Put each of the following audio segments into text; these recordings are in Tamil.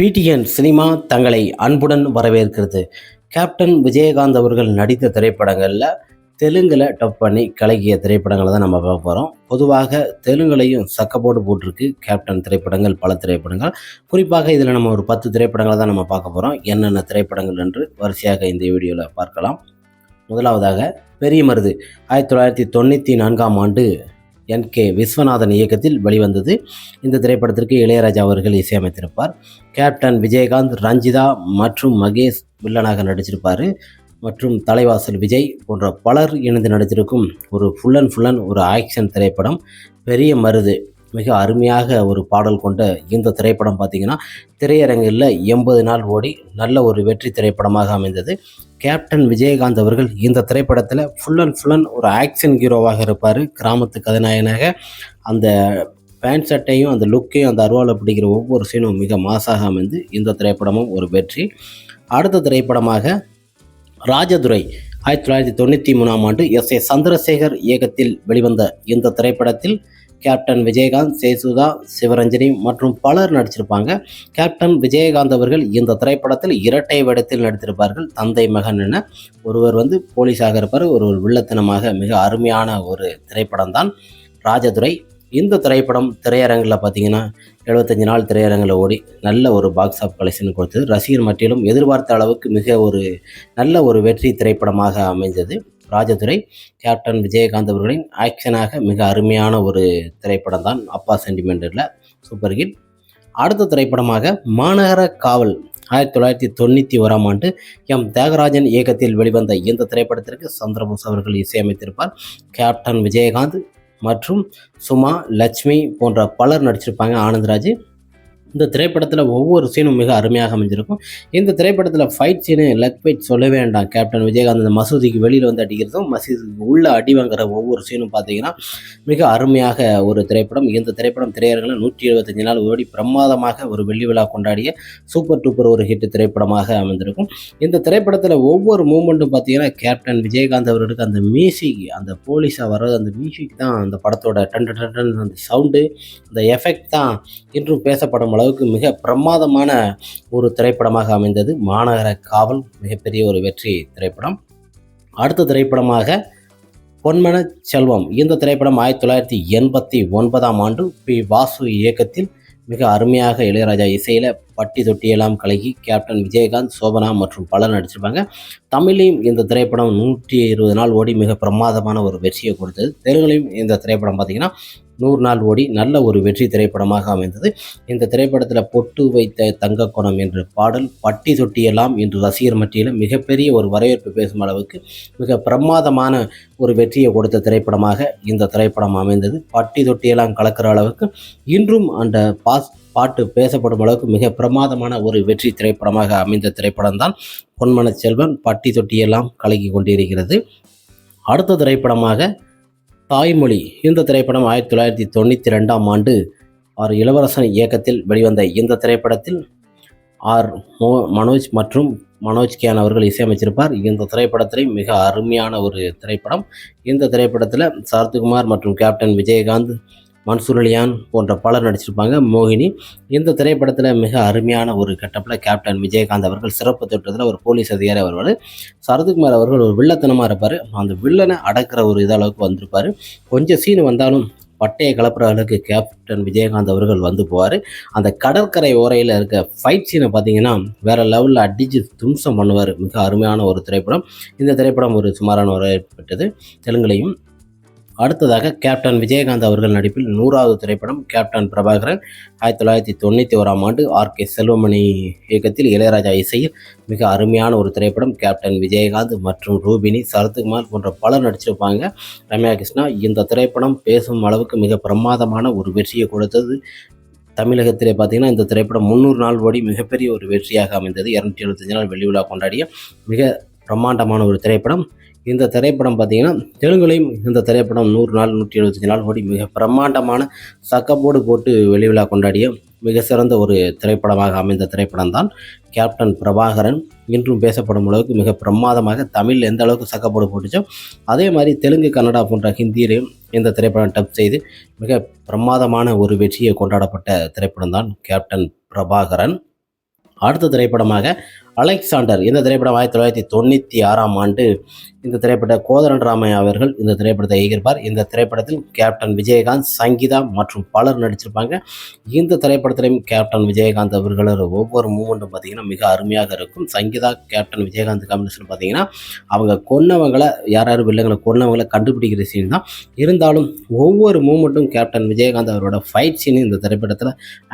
பிடிஎன் சினிமா தங்களை அன்புடன் வரவேற்கிறது. கேப்டன் விஜயகாந்த் அவர்கள் நடித்த திரைப்படங்களில் தெலுங்கில் டப் பண்ணி கலக்கிய திரைப்படங்களை தான் நம்ம பார்க்க போகிறோம் பொதுவாக தெலுங்குலையும் சக்கப்போடு போட்டிருக்கு கேப்டன் திரைப்படங்கள் பல திரைப்படங்கள். குறிப்பாக இதில் நம்ம ஒரு பத்து திரைப்படங்களை தான் நம்ம பார்க்க போகிறோம் என்னென்ன திரைப்படங்கள் என்று வரிசையாக இந்த வீடியோவில் பார்க்கலாம். முதலாவதாக பெரிய மருது. ஆயிரத்தி தொள்ளாயிரத்தி தொண்ணூற்றி நான்காம் ஆண்டு என் கே விஸ்வநாதன் இயக்கத்தில் வெளிவந்தது. இந்த திரைப்படத்திற்கு இளையராஜா அவர்கள் இசையமைத்திருப்பார். கேப்டன் விஜயகாந்த் ரஞ்சிதா மற்றும் மகேஷ் வில்லனாக நடிச்சிருப்பார். மற்றும் தலைவாசல் விஜய் போன்ற பலர் இணைந்து நடித்திருக்கும் ஒரு ஃபுல் அண்ட் ஃபுல் அண்ட் ஒரு ஆக்ஷன் திரைப்படம். பெரிய மருது மிக அருமையாக ஒரு பாடல் கொண்ட இந்த திரைப்படம் பார்த்திங்கன்னா திரையரங்கில் எண்பது நாள் ஓடி நல்ல ஒரு வெற்றி திரைப்படமாக அமைந்தது. கேப்டன் விஜயகாந்த் அவர்கள் இந்த திரைப்படத்தில் ஃபுல் அண்ட் ஃபுல் அண்ட் ஒரு ஆக்ஷன் ஹீரோவாக இருப்பார். கிராமத்து கதாநாயகனாக அந்த பேண்ட் சட்டையும் அந்த லுக்கையும் அந்த அருவாவில் பிடிக்கிற ஒவ்வொரு சீனும் மிக மாசாக அமைந்து இந்த திரைப்படமும் ஒரு வெற்றி. அடுத்த திரைப்படமாக ராஜதுரை ஆயிரத்தி தொள்ளாயிரத்தி தொண்ணூற்றி மூணாம் ஆண்டு எஸ் ஏ சந்திரசேகர் இயக்கத்தில் வெளிவந்த இந்த திரைப்படத்தில் கேப்டன் விஜயகாந்த் சேசுதா சிவரஞ்சனி மற்றும் பலர் நடிச்சிருப்பாங்க. கேப்டன் விஜயகாந்த் அவர்கள் இந்த திரைப்படத்தில் இரட்டை வேடத்தில் நடித்திருப்பார்கள். தந்தை மகன் என ஒருவர் வந்து போலீஸாக இருப்பார். ஒருவர் வில்லத்தனமாக மிக அருமையான ஒரு திரைப்படம் தான் ராஜதுரை இந்த திரைப்படம் திரையரங்கில் பார்த்தீங்கன்னா எழுபத்தஞ்சு நாள் திரையரங்கில் ஓடி நல்ல ஒரு பாக்ஸ் ஆஃப் கலெக்ஷன் கொடுத்தது. ரசிகர் மட்டிலும் எதிர்பார்த்த அளவுக்கு மிக ஒரு நல்ல ஒரு வெற்றி திரைப்படமாக அமைந்தது. ராஜதுரை கேப்டன் விஜயகாந்த் அவர்களின் ஆக்ஷனாக மிக அருமையான ஒரு திரைப்படம் தான் அப்பா சென்டிமெண்டில் சூப்பர் ஹிட். அடுத்த திரைப்படமாக மாநகர காவல் ஆயிரத்தி தொள்ளாயிரத்தி தொண்ணூற்றி ஓராம் ஆண்டு எம். தியாகராஜன் இயக்கத்தில் வெளிவந்த இந்த திரைப்படத்திற்கு சந்திரபோஸ் அவர்கள் இசையமைத்திருப்பார். கேப்டன் விஜயகாந்த் மற்றும் சுமா லட்சுமி போன்ற பலர் நடிச்சிருப்பாங்க ஆனந்த்ராஜ். இந்த திரைப்படத்தில் ஒவ்வொரு சீனும் மிக அருமையாக அமைஞ்சிருக்கும். இந்த திரைப்படத்தில் ஃபைட் சீனு லெக் ஃபைட் சொல்ல வேண்டாம் கேப்டன் விஜயகாந்த். இந்த மசூதிக்கு வெளியில் வந்து அடிக்கிறதும் மசூதிக்கு உள்ளே அடி வாங்குற ஒவ்வொரு சீனும் பார்த்தீங்கன்னா மிக அருமையாக ஒரு திரைப்படம். இந்த திரைப்படம் திரையரங்கில் நூற்றி எழுபத்தஞ்சு நாள் ஓடி பிரமாதமாக ஒரு வெள்ளி விழா கொண்டாடிய சூப்பர் டூப்பர் ஒரு ஹிட் திரைப்படமாக அமைந்திருக்கும். இந்த திரைப்படத்தில் ஒவ்வொரு மூமெண்ட்டும் பார்த்தீங்கன்னா கேப்டன் விஜயகாந்த் அவர்களுக்கு அந்த மியூசிக் அந்த போலீஸாக வர்றது அந்த மியூசிக் தான் அந்த படத்தோட டன் டன் டன் அந்த சவுண்டு அந்த எஃபெக்ட் தான். இன்றும் பேசப்படும் அளவுக்கு மிக பிரமாதமான ஒரு திரைப்படமாக அமைந்தது. மாநகர காவல் மிகப்பெரிய ஒரு வெற்றி திரைப்படம். அடுத்த திரைப்படமாக பொன்மன செல்வம். இந்த திரைப்படம் ஆயிரத்தி தொள்ளாயிரத்தி எண்பத்தி ஒன்பதாம் ஆண்டு பி வாசு இயக்கத்தில் மிக அருமையாக இளையராஜா இசையில் பட்டி தொட்டியெல்லாம் கலகி கேப்டன் விஜயகாந்த் சோபனா மற்றும் பலர் நடிச்சிருப்பாங்க. தமிழையும் இந்த திரைப்படம் நூற்றி இருபது நாள் ஓடி மிக பிரமாதமான ஒரு வெற்றியை கொடுத்தது. தெலுங்குலையும் இந்த திரைப்படம் பார்த்திங்கன்னா நூறு நாள் ஓடி நல்ல ஒரு வெற்றி திரைப்படமாக அமைந்தது. இந்த திரைப்படத்தில் பொட்டு வைத்த தங்கக்குணம் என்ற பாடல் பட்டி தொட்டியெல்லாம் இன்று ரசிகர் மத்தியில் மிகப்பெரிய ஒரு வரவேற்பு பேசும் அளவுக்கு மிக பிரமாதமான ஒரு வெற்றியை கொடுத்த திரைப்படமாக இந்த திரைப்படம் அமைந்தது. பட்டி தொட்டியெல்லாம் கலக்கிற அளவுக்கு இன்றும் அந்த பாஸ் பாட்டு பேசப்படும் அளவுக்கு மிக பிரமாதமான ஒரு வெற்றி திரைப்படமாக அமைந்த திரைப்படம் தான் பொன்மன செல்வன். பட்டி தொட்டியெல்லாம் கலக்கி கொண்டிருக்கிறது. அடுத்த திரைப்படமாக தாய்மொழி. இந்த திரைப்படம் ஆயிரத்தி தொள்ளாயிரத்தி தொண்ணூற்றி ரெண்டாம் ஆண்டு ஆர். இளவரசன் இயக்கத்தில் வெளிவந்த இந்த திரைப்படத்தில் ஆர். மோ. மனோஜ் மற்றும் மனோஜ் கியான் அவர்கள் இசையமைச்சிருப்பார். இந்த திரைப்படத்திலே மிக அருமையான ஒரு திரைப்படம். இந்த திரைப்படத்தில் சரத்குமார் மற்றும் கேப்டன் விஜயகாந்த் மன்சூர் அலியான் போன்ற பலர் நடிச்சிருப்பாங்க. மோகினி இந்த திரைப்படத்தில் மிக அருமையான ஒரு கட்டப்பில் கேப்டன் விஜயகாந்த் அவர்கள் சிறப்பு தோற்றத்தில் ஒரு போலீஸ் அதிகாரி வருவார். சரத்குமார் அவர்கள் ஒரு வில்லத்தனமாக இருப்பார். அந்த வில்லனை அடக்கிற ஒரு இதளவுக்கு வந்திருப்பார். கொஞ்சம் சீன் வந்தாலும் பட்டையை கலப்புற அளவுக்கு கேப்டன் விஜயகாந்த் அவர்கள் வந்து போவார். அந்த கடற்கரை ஓரையில் இருக்க ஃபைட் சீனை பார்த்தீங்கன்னா வேறு லெவலில் அடித்து தும்சம் பண்ணுவார். மிக அருமையான ஒரு திரைப்படம். இந்த திரைப்படம் ஒரு சுமாரான வரவேற்பட்டது தெலுங்குலையும் அடுத்ததாக கேப்டன் விஜயகாந்த் அவர்கள் நடிப்பில் நூறாவது திரைப்படம் கேப்டன் பிரபாகரன் ஆயிரத்தி தொள்ளாயிரத்தி தொண்ணூற்றி ஓராம் ஆண்டு ஆர் கே செல்வமணி இயக்கத்தில் இளையராஜா இசையில் மிக அருமையான ஒரு திரைப்படம் கேப்டன் விஜயகாந்த் மற்றும் ரூபினி சரத்குமார் போன்ற பலர் நடிச்சிருப்பாங்க. ரம்யா கிருஷ்ணா இந்த திரைப்படம் பேசும் அளவுக்கு மிக பிரமாதமான ஒரு வெற்றியை கொடுத்தது. தமிழகத்திலே பார்த்திங்கன்னா இந்த திரைப்படம் முந்நூறு நாள் ஓடி மிகப்பெரிய ஒரு வெற்றியாக அமைந்தது. இரநூத்தி எழுபத்தஞ்சு நாள் வெள்ளி விழா கொண்டாடிய மிக பிரம்மாண்டமான ஒரு திரைப்படம். இந்த திரைப்படம் பார்த்தீங்கன்னா தெலுங்குலையும் இந்த திரைப்படம் நூறு நாள் நூற்றி எழுபத்தஞ்சு நாள் ஓடி மிக பிரம்மாண்டமான சக்கப்போடு போட்டு வெளிவிழா கொண்டாடிய மிக சிறந்த ஒரு திரைப்படமாக அமைந்த திரைப்படம் தான் கேப்டன் பிரபாகரன். இன்றும் பேசப்படும் அளவுக்கு மிக பிரமாதமாக தமிழில் எந்த அளவுக்கு சக்கப்போடு போட்டுச்சோ அதே மாதிரி தெலுங்கு கன்னடா போன்ற ஹிந்தியிலையும் இந்த திரைப்படம் டப் செய்து மிக பிரமாதமான ஒரு வெற்றியை கொண்டாடப்பட்ட திரைப்படம் தான் கேப்டன் பிரபாகரன். அடுத்த திரைப்படமாக அலெக்சாண்டர். இந்த திரைப்படம் ஆயிரத்தி தொள்ளாயிரத்தி தொண்ணூற்றி ஆறாம் ஆண்டு இந்த திரைப்பட கோதரன் ராமையா அவர்கள் இந்த திரைப்படத்தை இயக்கியிருப்பார். இந்த திரைப்படத்தில் கேப்டன் விஜயகாந்த் சங்கீதா மற்றும் பலர் நடிச்சிருப்பாங்க. இந்த திரைப்படத்திலையும் கேப்டன் விஜயகாந்த் அவர்களோட ஒவ்வொரு மூமெண்ட்டும் பார்த்தீங்கன்னா மிக அருமையாக இருக்கும். சங்கீதா கேப்டன் விஜயகாந்த் காம்பினேஷன் பார்த்தீங்கன்னா அவங்க கொன்னவங்களை யார் யார் வில்லங்களை கொன்னவங்களை கண்டுபிடிக்கிற சீன் தான். இருந்தாலும் ஒவ்வொரு மூமெண்ட்டும் கேப்டன் விஜயகாந்த் அவரோட ஃபைட் சீன் இந்த திரைப்படத்தில்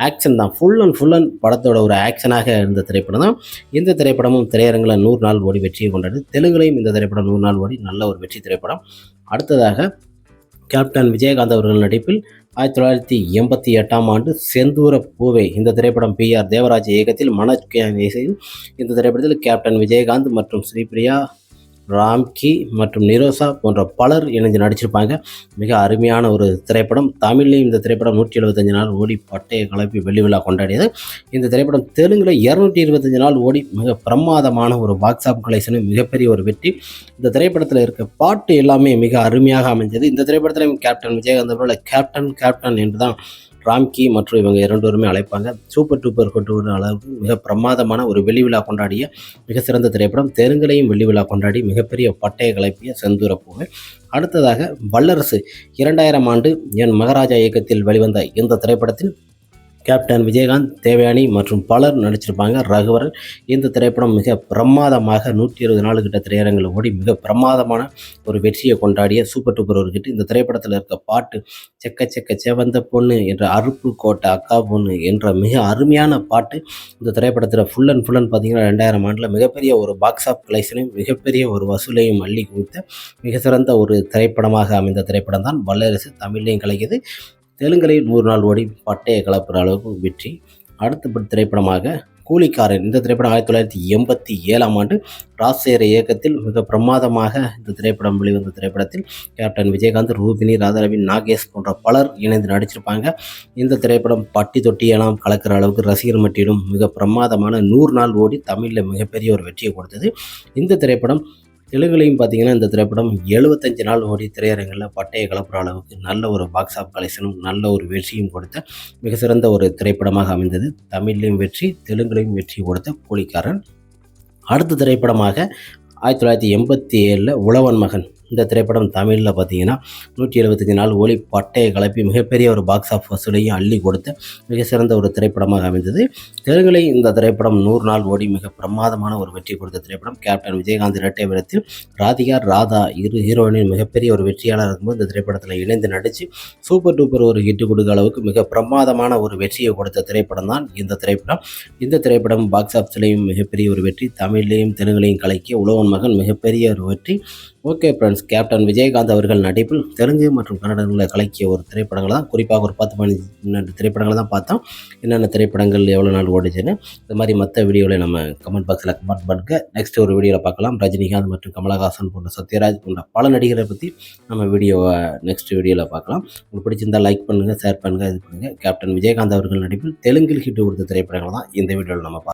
ஆக்ஷன் தான். ஃபுல் அண்ட் ஃபுல் அண்ட் படத்தோட ஒரு ஆக்ஷனாக இருந்த திரைப்படம் தான். இந்த திரைப்படமும் திரையரங்கில் நூறு நாள் ஓடி வெற்றியை கொண்டது. தெலுங்குலையும் இந்த திரைப்படம் நூறு நாள் ஓடி நல்ல ஒரு வெற்றி திரைப்படம். அடுத்ததாக கேப்டன் விஜயகாந்த் அவர்கள் நடிப்பில் ஆயிரத்தி தொள்ளாயிரத்தி எண்பத்தி எட்டாம் ஆண்டு செந்தூர பூவை இந்த திரைப்படம் பி ஆர் தேவராஜ் இயக்கத்தில் மனோஜ் இசையில் இந்த திரைப்படத்தில் கேப்டன் விஜயகாந்த் மற்றும் ஸ்ரீபிரியா ராம்கி மற்றும் நிரோசா போன்ற பலர் இணைஞ்சு நடிச்சிருப்பாங்க. மிக அருமையான ஒரு திரைப்படம். தமிழ்லையும் இந்த திரைப்படம் நூற்றி எழுபத்தஞ்சு நாள் ஓடி பட்டையை கலப்பி வெள்ளி விழா கொண்டாடியது. இந்த திரைப்படம் தெலுங்கில் இரநூற்றி இருபத்தஞ்சு நாள் ஓடி மிக பிரமாதமான ஒரு பாக்ஸ் ஆஃப் கலெக்ஷனும் மிகப்பெரிய ஒரு வெற்றி. இந்த திரைப்படத்தில் இருக்க பாட்டு எல்லாமே மிக அருமையாக அமைஞ்சது. இந்த திரைப்படத்தில் கேப்டன் விஜயகாந்த் கேப்டன் கேப்டன் என்று தான் ராம்கி மற்றும் இவங்க இரண்டோருமே அழைப்பாங்க. சூப்பர் டூப்பர் கொண்டு வர அளவுக்கு மிக பிரமாதமான ஒரு வெள்ளி விழா கொண்டாடிய மிக சிறந்த திரைப்படம். தெலுங்குலையும் வெள்ளி விழா கொண்டாடி மிகப்பெரிய பட்டய கலப்பிய செந்தூரப்பூவை அடுத்ததாக வல்லரசு இரண்டாயிரம் ஆண்டு என் மகாராஜா இயக்கத்தில் வெளிவந்த இந்த திரைப்படத்தில் கேப்டன் விஜயகாந்த் தேவயானி மற்றும் பலர் நடிச்சிருப்பாங்க. ரகுவரன் இந்த திரைப்படம் மிக பிரமாதமாக நூற்றி இருபது நாலு கிட்ட திரையரங்கில் ஓடி மிக பிரமாதமான ஒரு வெற்றியை கொண்டாடிய சூப்பர் டூப்பர் ஒரு கிட்ட இந்த திரைப்படத்தில் இருக்க பாட்டு செக்க செக்க செவந்த பொண்ணு என்ற அருப்பு கோட்டை அக்கா பொண்ணு என்ற மிக அருமையான பாட்டு இந்த திரைப்படத்தில் ஃபுல் அண்ட் ஃபுல் அண்ட் பார்த்தீங்கன்னா ரெண்டாயிரம் ஆண்டில் மிகப்பெரிய ஒரு பாக்ஸ் ஆஃப் கலெக்ஷனையும் மிகப்பெரிய ஒரு வசூலையும் அள்ளி குவித்த மிக சிறந்த ஒரு திரைப்படமாக அமைந்த திரைப்படம் தான் வல்லரசு தமிழ்லையும் கலைக்குது. தெலுங்குலையும் நூறு நாள் ஓடி பட்டையை கலப்புற அளவுக்கு வெற்றி. அடுத்த திரைப்படமாக கூலிக்காரன். இந்த திரைப்படம் ஆயிரத்தி தொள்ளாயிரத்தி எண்பத்தி ஏழாம் ஆண்டு ராஜசேகர இயக்கத்தில் மிக பிரமாதமாக இந்த திரைப்படம் வெளிவந்த திரைப்படத்தில் கேப்டன் விஜயகாந்த் ரூபினி ராதாரவி நாகேஷ் போன்ற பலர் இணைந்து நடிச்சிருப்பாங்க. இந்த திரைப்படம் பட்டி தொட்டியெல்லாம் கலக்கிற அளவுக்கு ரசிகர் மட்டியிலும் மிக பிரமாதமான நூறு நாள் ஓடி தமிழில் மிகப்பெரிய ஒரு வெற்றியை கொடுத்தது. இந்த திரைப்படம் தெலுங்குலையும் பார்த்தீங்கன்னா இந்த திரைப்படம் எழுபத்தஞ்சு நாள் ஓடி திரையரங்கில் பட்டையை கலப்புற அளவுக்கு நல்ல ஒரு பாக்ஸ் ஆஃப் கலெக்ஷனும் நல்ல ஒரு வெற்றியும் கொடுத்த மிக சிறந்த ஒரு திரைப்படமாக அமைந்தது. தமிழ்லையும் வெற்றி தெலுங்குலையும் வெற்றி கொடுத்த கூலிக்காரன். அடுத்த திரைப்படமாக ஆயிரத்தி தொள்ளாயிரத்தி எண்பத்தி ஏழில் உழவன் மகன் இந்த திரைப்படம் தமிழில் பார்த்தீங்கன்னா நூற்றி எழுபத்தஞ்சு நாள் ஒளி பட்டையை கலப்பி மிகப்பெரிய ஒரு பாக்ஸ் ஆஃப் வசூலையும் அள்ளி கொடுத்த மிக சிறந்த ஒரு திரைப்படமாக அமைந்தது. தெலுங்குலையும் இந்த திரைப்படம் நூறு நாள் ஓடி மிக பிரமாதமான ஒரு வெற்றி கொடுத்த திரைப்படம். கேப்டன் விஜயகாந்த் இரட்டை விடத்தில் ராதிகா ராதா இரு ஹீரோயினின் மிகப்பெரிய ஒரு வெற்றியாளர் இருக்கும்போது இந்த திரைப்படத்தில் இணைந்து நடித்து சூப்பர் டூப்பர் ஒரு ஹிட்டு கொடுக்க அளவுக்கு மிக பிரமாதமான ஒரு வெற்றியை கொடுத்த திரைப்படம் தான் இந்த திரைப்படம். இந்த திரைப்படம் பாக்ஸ் ஆஃபீஸ்லையும் மிகப்பெரிய ஒரு வெற்றி தமிழ்லேயும் தெலுங்குலையும் கலக்கிய உழவன் மகன் மிகப்பெரிய ஒரு வெற்றி. ஓகே ஃப்ரெண்ட்ஸ் கேப்டன் விஜயகாந்த் அவர்கள் நடிப்பில் தெலுங்கு மற்றும் கன்னடங்களில் கலக்கிய ஒரு திரைப்படங்கள் தான் குறிப்பாக ஒரு பத்து பதினஞ்சு திரைப்படங்களை தான் பார்த்தோம். என்னென்ன திரைப்படங்கள் எவ்வளோ நாள் ஓடிச்சுன்னு இந்த மாதிரி மற்ற வீடியோவில் நம்ம கமெண்ட் பாக்ஸில் கமெண்ட் பண்ணுங்க. நெக்ஸ்ட் ஒரு வீடியோவில் பார்க்கலாம். ரஜினிகாந்த் மற்றும் கமலஹாசன் போன்ற சத்யராஜ் போன்ற பல நடிகரை பற்றி நம்ம வீடியோவை நெக்ஸ்ட் வீடியோவில் பார்க்கலாம். உங்களுக்கு பிடிச்சிருந்தால் லைக் பண்ணுங்கள் ஷேர் பண்ணுங்கள் இது பண்ணுங்கள் கேப்டன் விஜயகாந்த் அவர்கள் நடிப்பில் தெலுங்கில் ஹிட் கொடுத்த திரைப்படங்கள் தான் இந்த வீடியோவில் நம்ம பார்க்கலாம்.